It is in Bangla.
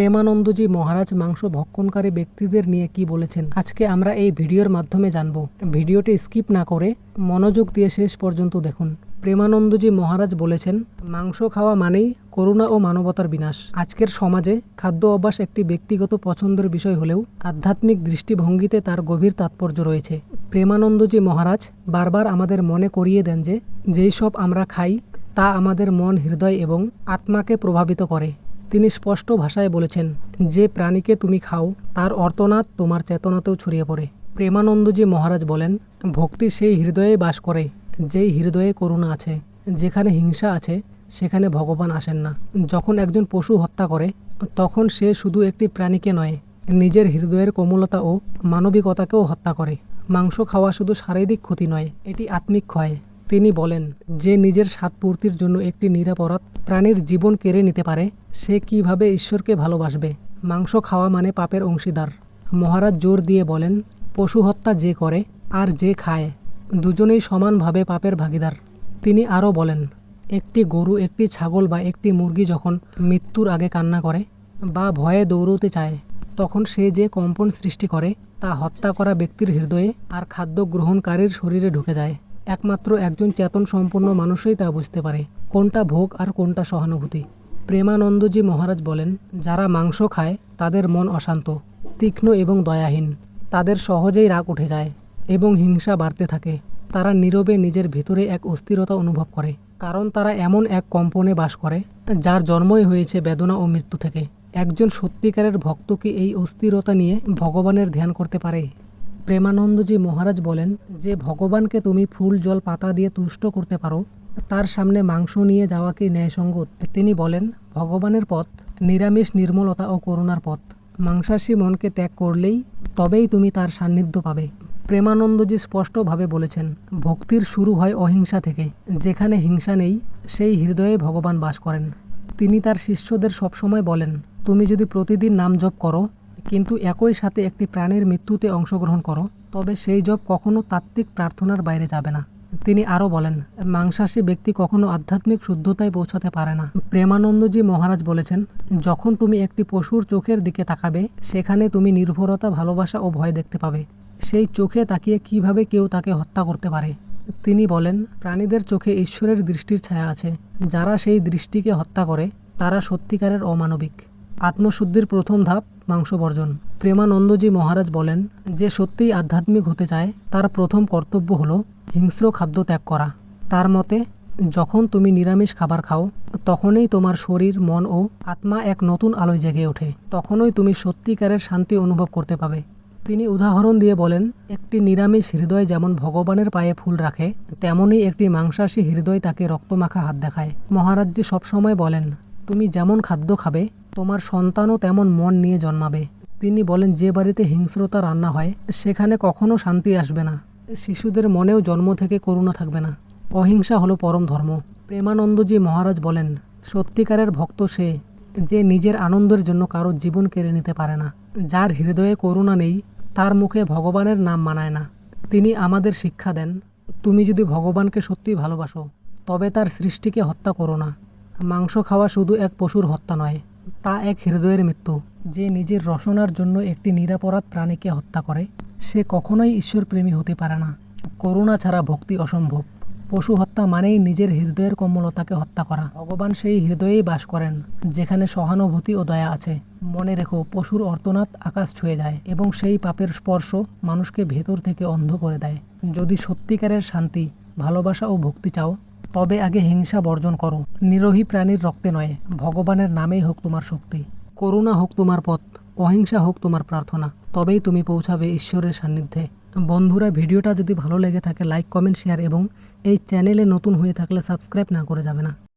প্রেমানন্দজি মহারাজ মাংস ভক্ষণকারী ব্যক্তিদের নিয়ে কি বলেছেন, আজকে আমরা এই ভিডিওর মাধ্যমে জানব। ভিডিওটি স্কিপ না করে মনোযোগ দিয়ে শেষ পর্যন্ত দেখুন। প্রেমানন্দজি মহারাজ বলেছেন, মাংস খাওয়া মানেই করুণা ও মানবতার বিনাশ। আজকের সমাজে খাদ্য অভ্যাস একটি ব্যক্তিগত পছন্দের বিষয় হলেও আধ্যাত্মিক দৃষ্টিভঙ্গিতে তার গভীর তাৎপর্য রয়েছে। প্রেমানন্দজি মহারাজ বারবার আমাদের মনে করিয়ে দেন যে যেই সব আমরা খাই, তা আমাদের মন, হৃদয় এবং আত্মাকে প্রভাবিত করে। তিনি স্পষ্ট ভাষায় বলেছেন, যে প্রাণীকে তুমি খাও, তার অর্তনাদ তোমার চেতনাতেও ছড়িয়ে পড়ে। প্রেমানন্দজি মহারাজ বলেন, ভক্তি সেই হৃদয়ে বাস করে, যেই হৃদয়ে করুণা আছে। যেখানে হিংসা আছে, সেখানে ভগবান আসেন না। যখন একজন পশু হত্যা করে, তখন সে শুধু একটি প্রাণীকে নয়, নিজের হৃদয়ের কোমলতা ও মানবিকতাকেও হত্যা করে। মাংস খাওয়া শুধু শারীরিক ক্ষতি নয়, এটি আত্মিক ক্ষয়। তিনি বলেন, যে নিজের স্বাদ পূর্তির জন্য একটি নিরাপরাধ প্রাণীর জীবন কেড়ে নিতে পারে, সে কীভাবে ঈশ্বরকে ভালোবাসবে? মাংস খাওয়া মানে পাপের অংশীদার। মহারাজ জোর দিয়ে বলেন, পশু হত্যা যে করে, আর যে খায়, দুজনেই সমানভাবে পাপের ভাগিদার। তিনি আরও বলেন, একটি গরু, একটি ছাগল বা একটি মুরগি যখন মৃত্যুর আগে কান্না করে বা ভয়ে দৌড়তে চায়, তখন সে যে কম্পন সৃষ্টি করে, তা হত্যা করা ব্যক্তির হৃদয়ে আর খাদ্য গ্রহণকারীর শরীরে ঢুকে যায়। একমাত্র একজন চেতন সম্পন্ন মানুষই তা বুঝতে পারে, কোনটা ভোগ আর কোনটা সহানুভূতি। প্রেমানন্দজি মহারাজ বলেন, যারা মাংস খায়, তাদের মন অশান্ত, তীক্ষ্ণ এবং দয়াহীন। তাদের সহজেই রাগ উঠে যায় এবং হিংসা বাড়তে থাকে। তারা নীরবে নিজের ভিতরে এক অস্থিরতা অনুভব করে, কারণ তারা এমন এক কম্পনে বাস করে, যার জন্মই হয়েছে বেদনা ও মৃত্যু থেকে। একজন সত্যিকারের ভক্ত কি এই অস্থিরতা নিয়ে ভগবানের ধ্যান করতে পারে? প্রেমানন্দজি মহারাজ বলেন, যে ভগবানকে তুমি ফুল জল পাতা দিয়ে তুষ্ট করতে পারো, তার সামনে মাংস নিয়ে যাওয়া কি ন্যায়সঙ্গত? তিনি বলেন, ভগবানের পথ নিরামিষ নির্মলতা ও করুণার পথ। মাংসাশী মনকে ত্যাগ করলেই তবেই তুমি তার সান্নিধ্য পাবে। প্রেমানন্দজি স্পষ্টভাবে বলেছেন, ভক্তির শুরু হয় অহিংসা থেকে। যেখানে হিংসা নেই, সেই হৃদয়ে ভগবান বাস করেন। তিনি তার শিষ্যদের সবসময় বলেন, তুমি যদি প্রতিদিন নাম জপ করো কিন্তু একই সাথে একটি প্রাণীর মৃত্যুতে অংশগ্রহণ করো, তবে সেই জপ কখনো তাত্ত্বিক প্রার্থনার বাইরে যাবে না। তিনি আরও বলেন, মাংসাশী ব্যক্তি কখনো আধ্যাত্মিক শুদ্ধতায় পৌঁছাতে পারে না। প্রেমানন্দজি মহারাজ বলেছেন, যখন তুমি একটি পশুর চোখের দিকে তাকাবে, সেখানে তুমি নির্ভরতা, ভালোবাসা ও ভয় দেখতে পাবে। সেই চোখে তাকিয়ে কীভাবে কেউ তাকে হত্যা করতে পারে? তিনি বলেন, প্রাণীদের চোখে ঈশ্বরের দৃষ্টির ছায়া আছে। যারা সেই দৃষ্টিকে হত্যা করে, তারা সত্যিকারের অমানবিক। আত্মশুদ্ধির প্রথম ধাপ মাংস বর্জন প্রেমানন্দজি মহারাজ বলেন, যে সত্যিই আধ্যাত্মিক হতে চায়, তার প্রথম কর্তব্য হলো হিংস্র খাদ্য ত্যাগ করা। তার মতে, যখন তুমি নিরামিষ খাবার খাও, তখনই তোমার শরীর, মন ও আত্মা এক নতুন আলোয় জেগে ওঠে। তখনই তুমি সত্যিকারের শান্তি অনুভব করতে পাবে। তিনি উদাহরণ দিয়ে বলেন, একটি নিরামিষ হৃদয় যেমন ভগবানের পায়ে ফুল রাখে, তেমনই একটি মাংসাশী হৃদয় তাকে রক্তমাখা হাত দেখায়। মহারাজজি সবসময় বলেন তুমি যেমন খাদ্য খাবে, তোমার সন্তানও তেমন মন নিয়ে জন্মাবে। তিনি বলেন, যে বাড়িতে হিংস্রতা রান্না হয়, সেখানে কখনো শান্তি আসবে না। শিশুদের মনেও জন্ম থেকে করুণা থাকবে না। অহিংসা হলো পরম ধর্ম। প্রেমানন্দজি মহারাজ বলেন, সত্যিকারের ভক্ত সে, যে নিজের আনন্দের জন্য কারও জীবন কেড়ে নিতে পারে না। যার হৃদয়ে করুণা নেই, তার মুখে ভগবানের নাম মানায় না। তিনি আমাদের শিক্ষা দেন, তুমি যদি ভগবানকে সত্যি ভালোবাসো, তবে তার সৃষ্টিকে হত্যা করো না। মাংস খাওয়া শুধু এক পশুর হত্যা নয়, তা এক হৃদয়ের মৃত্যু। যে নিজের রসনার জন্য একটি নিরাপরাধ প্রাণীকে হত্যা করে, সে কখনোই ঈশ্বরপ্রেমী হতে পারে না। করুণা ছাড়া ভক্তি অসম্ভব। পশু হত্যা মানেই নিজের হৃদয়ের কোমলতাকে হত্যা করা। ভগবান সেই হৃদয়েই বাস করেন, যেখানে সহানুভূতি ও দয়া আছে। মনে রেখো, পশুর অর্তনাদ আকাশ ছুঁয়ে যায় এবং সেই পাপের স্পর্শ মানুষকে ভেতর থেকে অন্ধ করে দেয়। যদি সত্যিকারের শান্তি, ভালোবাসা ও ভক্তি চাও তবে আগে হিংসা বর্জন করো। নিরোহী প্রাণীর রক্তে নয়, ভগবানের নামেই হোক তোমার শক্তি। করুণা হোক তোমার পথ, অহিংসা হোক তোমার প্রার্থনা, তবেই তুমি পৌঁছাবে ঈশ্বরের সান্নিধ্যে। বন্ধুরা, ভিডিওটা যদি ভালো লেগে থাকে লাইক কমেন্ট শেয়ার এবং এই চ্যানেলে নতুন হয়ে থাকলে সাবস্ক্রাইব না করে যাবে না।